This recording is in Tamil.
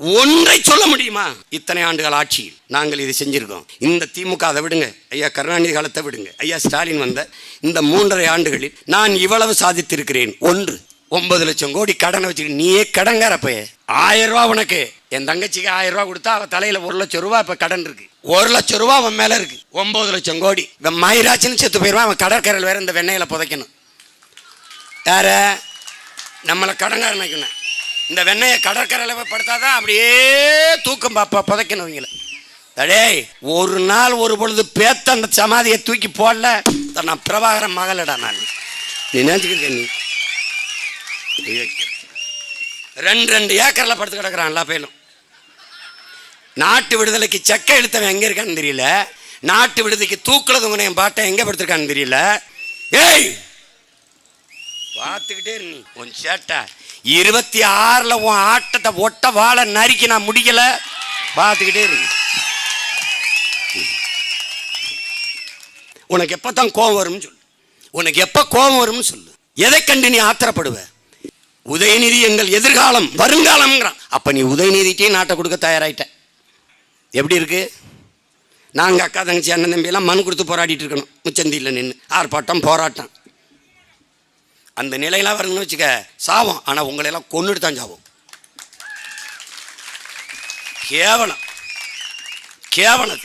ஒன்றை சொல்ல முடியுமா? இத்தனை ஆண்டுகள் ஆட்சியில் நாங்கள் இது செஞ்சிருக்கோம். இந்த திமுக அதை விடுங்க. ஐயா கருணாநிதி காலத்தை விடுங்க. ஐயா ஸ்டாலின் வந்த இந்த மூன்றரை ஆண்டுகளில் நான் இவ்வளவு சாதித்திருக்கிறேன். ஒன்று ஒன்பது லட்சம் கோடி கடனை வச்சுக்கிட்டு நீயே கடங்கார ஆயிரம் ரூபா உனக்கு. என் தங்கச்சிக்கு ஆயிரம் ரூபா கொடுத்தா அவ தலையில ஒரு லட்சம் ரூபா இப்ப கடன் இருக்கு. ஒரு லட்சம் ரூபா அவன் மேல இருக்கு. ஒன்பது லட்சம் கோடி. இவன் மயிராச்சின்னு செத்து போயிடுவான் அவன் கடற்கரையில் வேற இந்த வெண்ணெயில புதைக்கணும். யார? நம்மளை கடங்காரன் வைக்கணும். இந்த வெண்ணெயை கடற்கரையில் படுத்தாதான் அப்படியே தூக்கம் பாப்பா புதைக்கணும் இவங்கள. அடேய் ஒரு நாள் ஒரு பொழுது பேத்த அந்த சமாதியை தூக்கி போடல. நான் பிரபாகரன் மகளடா நான். நீ நினச்சிக்கிட்ட நீ. ரெண்டு ரெண்டு ஏக்கரில் படுத்து கிடக்குறான் எல்லா பேரும் நாட்டு விடுதலைக்கு செக்க இழுத்தவன் எங்கே இருக்கான்னு தெரியல. நாட்டு விடுதலைக்கு தூக்குல உங்களை என் பாட்டை எங்கே படுத்துருக்கான்னு தெரியல. ஏய் பார்த்துக்கிட்டே இரு நீ சேட்டை. இருபத்தி ஆறில் உன் ஆட்டத்தை ஒட்ட வாழை நறுக்கி நான் முடிக்கலை. பார்த்துக்கிட்டே இருக்கு உனக்கு எப்போ தான் கோபம் வரும்னு சொல்லு. உனக்கு எப்போ கோபம் வரும்னு சொல்லு. எதை கண்டு நீ ஆத்திரப்படுவ? உதயநிதி எங்கள் எதிர்காலம் வருங்காலம்ங்கிறான். அப்போ நீ உதயநிதிக்கே நாட்டை கொடுக்க தயாராகிட்ட எப்படி இருக்கு? நாங்கள் அக்கா தங்கச்சி அண்ணன் தம்பியெல்லாம் மனு கொடுத்து போராடிட்டு இருக்கணும். முச்சந்தியில் நின்று ஆர்ப்பாட்டம் போராட்டம். அந்த நிலையெல்லாம் வரணும்னு வச்சுக்க சாவோம் ஆனால் உங்களையெல்லாம் கொன்னுட்டு தான் சாவும் கேவலம். கேவலம்